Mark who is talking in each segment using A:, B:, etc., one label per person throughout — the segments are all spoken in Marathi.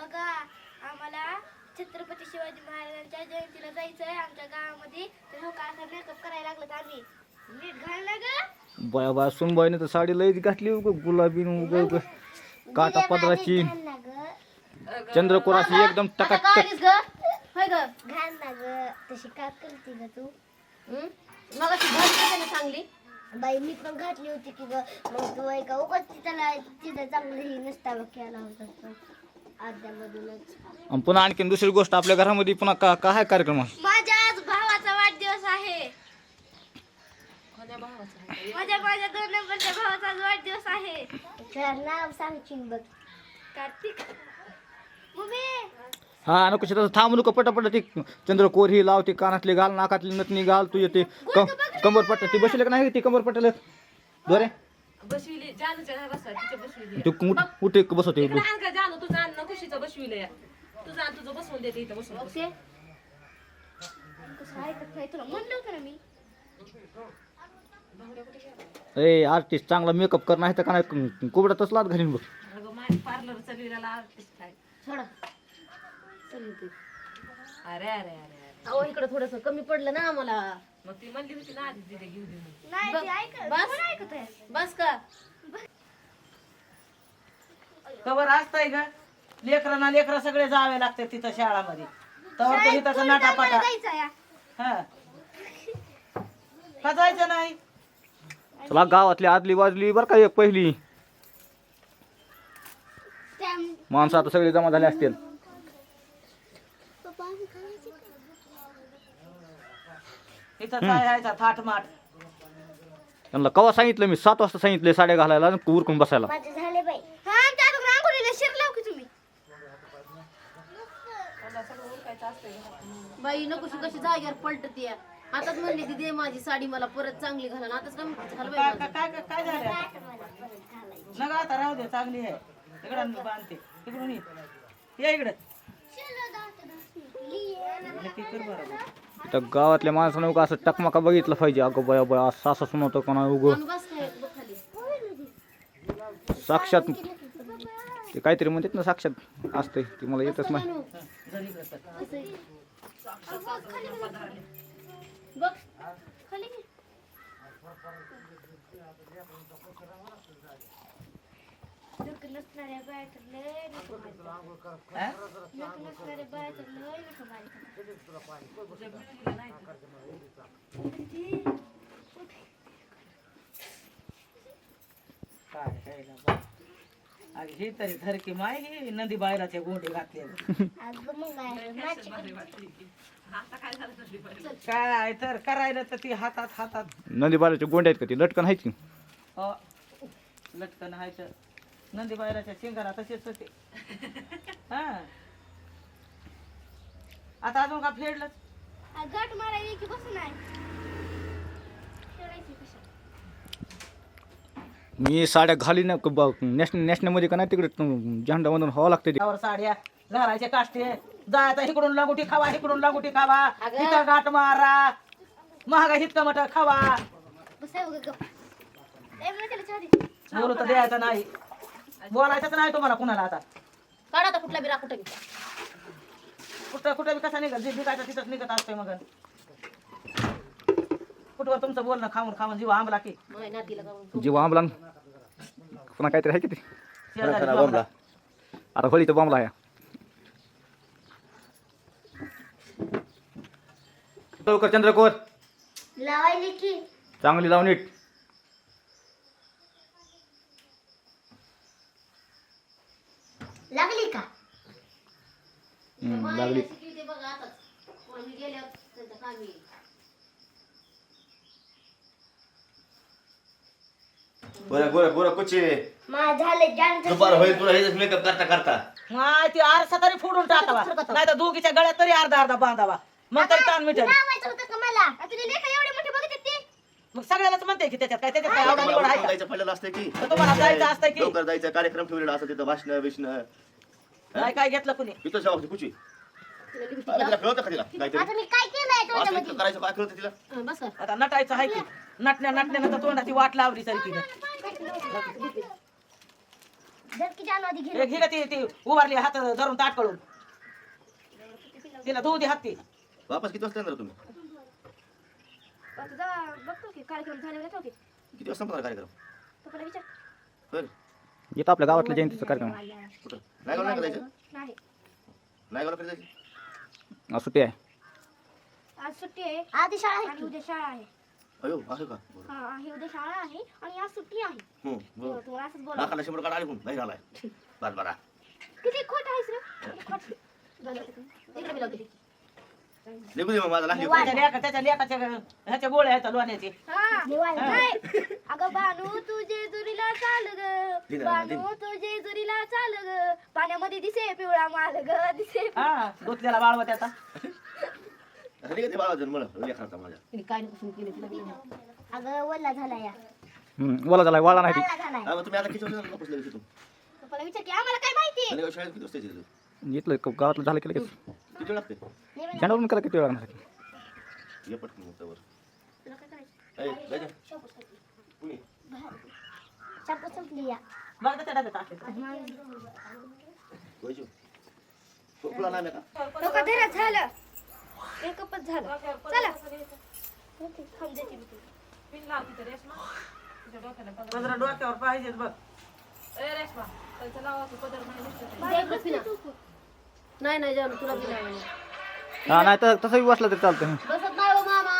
A: बघा आम्हाला छत्रपती शिवाजी महाराजांच्या जयंतीला जायचंय. आमच्या गावामध्ये तर हो का असा मेकअप करायला लागलं आम्ही. नीट घाल ना ग.
B: बाया बाया सुनबाईने तर साडी लईच घातली उग गुलाबी न उग उग काटा पदराची. चंद्रकोराची एकदम
C: आता
B: टकाटक.
C: काय आलीस ग. होय ग.
A: घाल ना ग. तशी का करते ग तू.
C: मग अशी घाल चांगली.
A: बाई मी पण घातली होती की ग. मग तू आहे का उगाच तिथं तिथं चांगलं ही नसता बघ केला होता
B: आणि पुन्हा आणखीन दुसरी गोष्ट आपल्या घरामध्ये पुन्हा का काय कार्यक्रम? आहे
A: माझ्या आज भावाचा वाढदिवस आहे. माझ्या माझ्या दोन नंबरच्या भावाचा आज वाढदिवस आहे. नाव सांगशील बघ. कार्तिक? मम्मी!
B: हा नको तसं थांबू नको पटापट ती चंद्रकोर ही लाव ती कानातली घाल नाकातली नथनी घाल तू येते. कंबर पट्टा ती बसले का नाही ती कंबर पट्टाला दोरे
D: बसविली जानूच्या बसवा तिच्या बसविली
B: तू कुठे उठे बसवते
D: इकडे आण का जानू तुझं अन्न खुशीचं बसविलंय तुझं आण तुझं बसवून देते इथं बसून.
C: ओके.
A: कसं ऐकत नाही तुला म्हणलं होतं ना मी.
B: ए आर्टिस्ट चांगला मेकअप कर नाही तर का नाही? लात घालीन बघ.
D: अगं आर्टिस्ट आहे.
C: सोडा. चल इथे.
D: अरे अरे अरे अरे.
C: अहो इकडे थोडस कमी पडलं ना आम्हाला.
D: मग ती म्हणली होती ना आधी तिथे घेऊ दे म्हणून.
A: नाही
C: बघ,
A: ते ऐकत
C: बस.
A: कोण ऐकत आहे?
C: बस का?
E: कवर असतंय ग. लेकरांना लेकरं सगळे जावे लागते तिथं शाळामध्ये. तवर तर इथं नाटापाटा
A: जायचं या?
E: हा. का जायचं नाही?
B: चला गावातली आदली वाजली बरं का एक पहिली.
A: त्या
B: माणसं आता सगळे जमा झाले असतील
A: पप्पा आम्ही खायची का?
E: इथं जायचा थाटमाट.
B: त्यांना कवा सांगितलं मी? सात वाजता सांगितले साड्या घालायला आणि उरकून बसायला.
A: माझे झाले बाई. हा आमच्या आता रांगोळीला शिरलाव की तुम्ही.
C: बाई नकोशी कशी जागेवर पलटती आताच म्हणली ती दे माझी साडी मला परत चांगली घाला आताच कमी झालं बाई
E: काय
C: माझं.
E: काय काय काय झालं? नका आता राहू दे चांगली आहे. इकडं मी बांधते. इकडून ये. ये इकडं. नक्की कर बरं.
B: त्या गावातल्या माणसानं उगा असं टकमका बघितलं पाहिजे. अगं बया बया असं असं सुनवतं कोणा उगं. साक्षात ते काहीतरी म्हणतात ना साक्षात असते ती मला येतच नाही.
C: बघ.
A: डोकं नसणाऱ्या बाया तर लय नको मारतात.
E: हा?
A: डोकं नसणाऱ्या बाया तर लय नको मारतात.
E: काय काय ना बा. अरे ही तरी धरकी माय ही नदी बाहेरचे गोंडे घातले
A: अगं मग काय,
E: तर करायला तर ती हातात हातात
B: नदी बाराचे गोंडे आहेत का ती लटकन आहेत की
E: अ, लटकन आहे नंदी बाहेरच्या शिंगाला तसेच होते. हा. आता अजून का फेडलं
A: आ, गाठ मारायला की बसून
B: मी साड्या घाली ना नॅशनल नॅशनलमध्ये का नाही तिकडे झेंडा मधून हवा लागते
E: त्यावर साड्या घराचे काष्टे जायचा इकडून लागुटी खावा इकडून लागुटी खावा. इथं गाठ मारा. महागा हितका मट? खावा. बोलू तर द्यायचं नाही. बोलायचंच नाही तुम्हाला कुणाला आता.
C: काढा आता कुठला बिरा कुठं बी.
E: कुठं कुठं बी कसा निघत जे निघायचं तिथंच निघत असतोय मग. कुठवर तुमचं बोलणं खाऊन खाऊन जीव आंबला की.
C: माझ्या नातीला गाऊन
B: जीव आंबला पुन्हा काहीतरी आहे की ते
E: शेजारी बोंबला.
B: आता होळी तर बॉम्बला आहे. लवकर चंद्रकोर.
A: लावायली की.
B: चांगली लावून नीट.
A: लागली का?
B: लागली.
C: शिकवते बघा आताच. कोण मी
A: झाले जाण
F: दुपार होईल तुला हे मेकअप करता करता.
E: माय ती आरसा तरी फोडून टाकावा. नाही तर दोघीच्या गळ्यात तरी अर्धा अर्धा बांधावा. मग तरी ताण मिटेल
A: लावायचं होतं का मला लेखा एवढे मोठे बघत ते
E: मग सगळ्यालाच म्हणते की त्याच्यात काय त्याच्यात काय आवडा निवड आहे का
F: जायचं पडलेलं असतं की.
E: तर तुम्हाला जायचं असतं की.
F: लवकर जायचं कार्यक्रम ठेवलेला असतं तिथं भाषण बिष्ण.
E: काय काय घेतलं कुणी?
F: तिथं जाऊ कुची. तिला कळतं का तिला काहीतरी?
A: आता मी काय केलंय
F: असं इतकं करायचं काय तिला?
C: हं, बस
E: आता नटायचं आहे की? नटण्या नटण्यानं तर तोंडाची वाट लावली
A: जाणू आधी घे
E: एक ही का ती ती उभारली हात धरून ताट कळून तिला धुऊ दे हात ती.
F: वापस किती वाजता येणार तुम्ही?
A: जा बघतो की कार्यक्रम झाले की.
F: किती वाजता संपणार कार्यक्रम?
A: पप्पाला विचार.
F: होय
B: येतो आपल्या गावातल्या जयंतीचा कार्यक्रम.
F: कुठं? नाही
A: नाही.
B: आज सुट्टी आहे.
A: आज सुट्टी आहे. आधी शाळा आहे. आणि उद्या शाळा आहे.
F: अयो असं का? बरं.
A: हा ही उद्या शाळा आहे आणि आज सुट्टी आहे.
F: हं, बरं.
A: तुम्हाला असंच बोला
F: नाकाला शंभर काढ आले पण बाहेर आलाय बस बरा
A: किती खोट आहेस रे? किती खोट. इकडे मी लावते.
F: निघू दे मग माझा लहान
E: त्याच्या लेका त्याच्या लेकाच्या ह्याच्या गोळ्या आहेत लोण्याची.
A: हा, नाही. अगं बानू तू जेजुरीला चाल ग. बानू तू जेजुरीला चाल ग. पाण्यामध्ये दिसे पिवळा माल ग दिसे
E: हा धुतलेला त्याचा
F: असं ते जन्म माझ्या.
C: काय केलं.
A: अगं वल्ला झाला या.
B: हम्म, बोला झाला वाळा नाही ती.
A: वल्ला झालाय.
F: हा, मग तुम्ही आता किती वाजता वापस लगेच येतो
A: पप्पाला विचार की आम्हाला काय माहिती?
F: नायगाव शाळेत किती वाजता यायचं
B: इथलं क- गावातलं झालं की लगेच.
F: किती वेळ लागते
B: झेंडावरून करा किती वेळ लागणार
F: ये पटकन मग त्यावर
A: तुला काय करायचं?
F: ए, जायचं. कुणी?
A: शापू संपली या.
E: बघ त्याच्या डब्यात टाकले.
F: वैजू. फु- फुला नाही का?
A: लोक धरा झालं. एकच झालं. चला. थांब देते मी तुला.
D: पिन लाव तिथं रेशमा. तुझ्या डोक्याला पदर.
E: जरा डोक्यावर पाहिजेच बघ.
D: ए रेशमा. त्याचं लावा तू पदर ते.
C: दे. नाही नाही जाणू तुला बी नाही म्हणा.
B: हा नाही तर तसंही बसलं तरी चालतं.
C: बसत नाही हो मामा.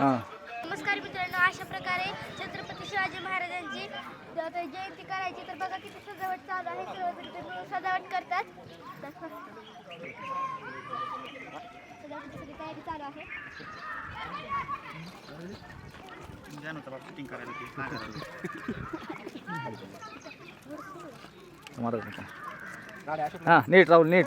B: हां.
A: नमस्कार मित्रांनो अशा प्रकारे छत्रपती शिवाजी महाराजांची जयंती करायची तर बघा किती सजावट चालू आहे सर्वजण इथे मिळून सजावट करतात. सजावटीची सगळी तयारी चालू आहे
B: हां नीट राहुल नीट.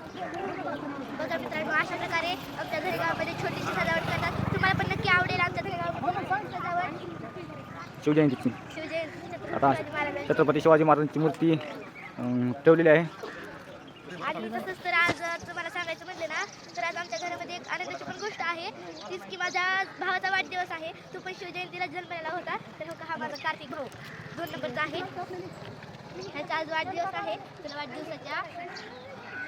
A: बघा मित्रांनो अशा प्रकारे आमच्या घरी गावामध्ये छोटीशी सजावट करतात. तुम्हाला पण नक्की आवडेल आमच्या घरी गावामध्ये सजावट.
B: शिवजयंतीची
A: शिवजयंती
B: आता
A: छत्रपती शिवाजी महाराजांची
B: मूर्ती ठेवलेली आहे.
A: आणि तसंच तर आज तुम्हाला सांगायचं म्हटलं ना तर आज आमच्या घरामध्ये एक आनंदाची पण गोष्ट आहे. तीच की माझ्या भावाचा वाढदिवस आहे. तो पण शिवजयंतीला जन्मलेला होता. तर हो का हा माझा कार्तिक भाऊ. दोन नंबरचा आहे. ह्याचा आज वाढदिवस आहे. तुला वाढदिवसाच्या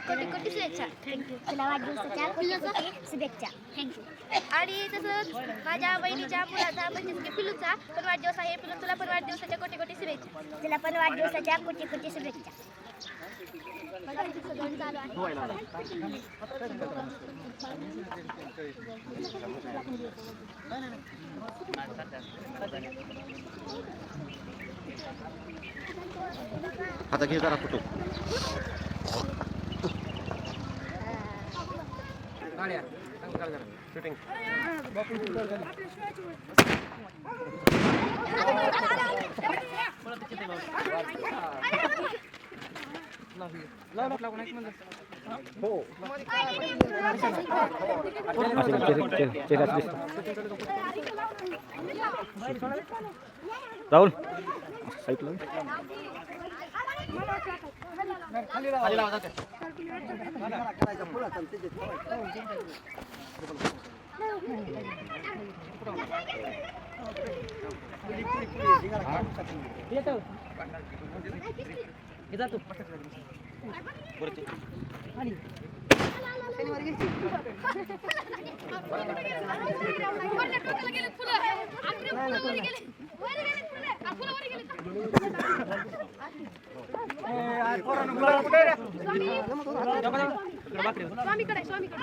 A: कोटी कोटी शुभेच्छा. थँक्यू तुला वाढदिवसाच्या कोटी कोटी शुभेच्छा थँक्यू आणि तसंच माझ्या बहिणीच्या मुलाचा म्हणजेच की पिलूचा पण वाढदिवस आहे. पिलू तुला पण वाढदिवसाच्या कोटी कोटी शुभेच्छा. तुला पण वाढदिवसाच्या कोटी कोटी शुभेच्छा. बघा किती सजावट चालू आहे
F: आता घे जरा फोटो
B: हो. राहुल ऐकलं येतो मी
G: जातो स्वामीकडे स्वामीकडे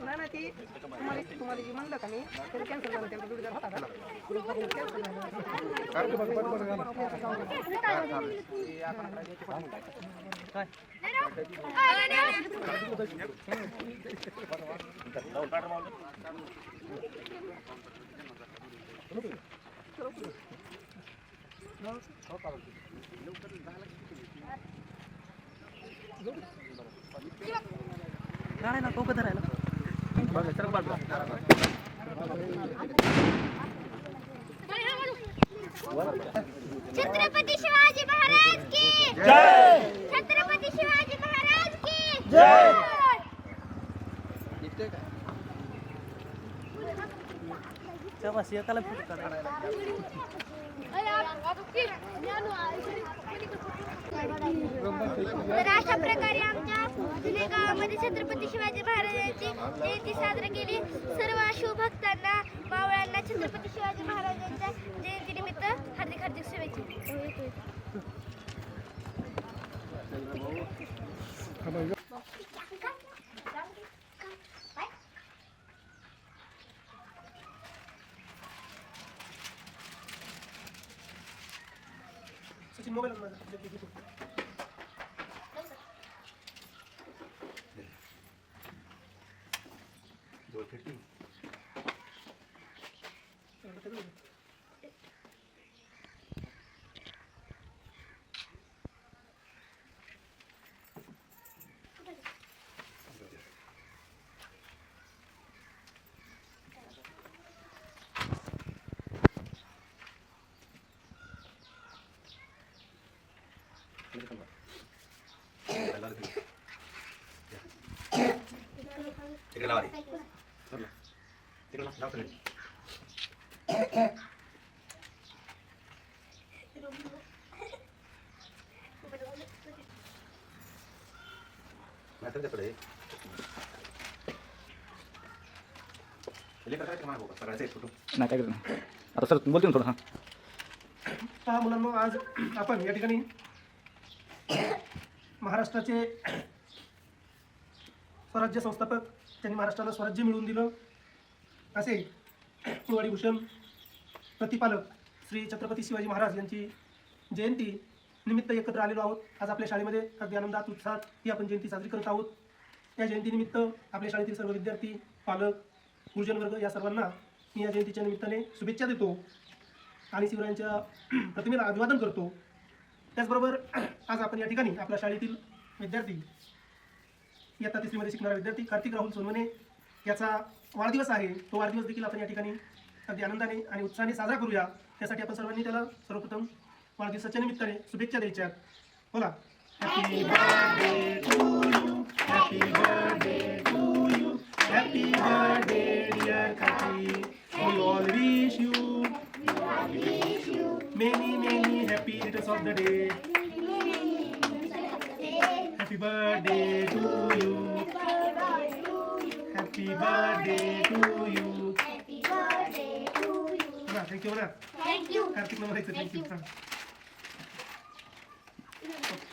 G: नाही ना ती. तुम्हाला तुम्हाला जी म्हणलं का मी तरी कॅन्सल झालं त्यांचा जोडीदार होता का? कॅन्सल राहायला कोकं धरायला.
A: छत्रपती शिवाजी महाराज की! जय! छत्रपती शिवाजी महाराज की! जय!
G: तेव्हा एकाला फोटो काढायला
A: तर अशा प्रकारे आमच्या जुने गावामध्ये छत्रपती शिवाजी महाराजांची जयंती साजरी केली. सर्व शिवभक्तांना मावळ्यांना छत्रपती शिवाजी महाराजांच्या जयंतीनिमित्त हार्दिक हार्दिक शुभेच्छा.
G: मोबाईल
F: तिकडे लावा नाही
B: काय करत आता सर बोलते ना थोडं हां
G: पहा मुलांनो आज आपण या ठिकाणी महाराष्ट्राचे स्वराज्य संस्थापक त्यांनी महाराष्ट्राला स्वराज्य मिळवून दिलं. असे कुळवाडीभूषण प्रतिपालक श्री छत्रपती शिवाजी महाराज यांची जयंती निमित्त एकत्र आलेलो आहोत. आज आपल्या शाळेमध्ये अगदी आनंदात उत्साहात ही आपण जयंती साजरी करत आहोत. या जयंतीनिमित्त आपल्या शाळेतील सर्व विद्यार्थी पालक गुरुजनवर्ग या सर्वांना मी या जयंतीच्या निमित्ताने शुभेच्छा देतो आणि शिवरायांच्या प्रतिमेला अभिवादन करतो. त्याचबरोबर आज आपण या ठिकाणी आपल्या शाळेतील विद्यार्थी इयत्ता तिसरीमध्ये शिकणारा विद्यार्थी कार्तिक राहुल सोनवणे याचा वाढदिवस आहे. तो वाढदिवस देखील आपण या ठिकाणी अगदी आनंदाने आणि उत्साहाने साजरा करूया. त्यासाठी आपण सर्वांनी त्याला सर्वप्रथम वाढदिवसाच्या निमित्ताने शुभेच्छा द्यायच्या बोला. Happy birthday to you happy birthday to you happy birthday dear काकी we all wish you many many happy returns of the day. Happy birthday to you. Happy birthday to you.
A: Happy birthday to you.
G: Thank you.
A: Thank you.
G: Thank you. Thank you. Thank you.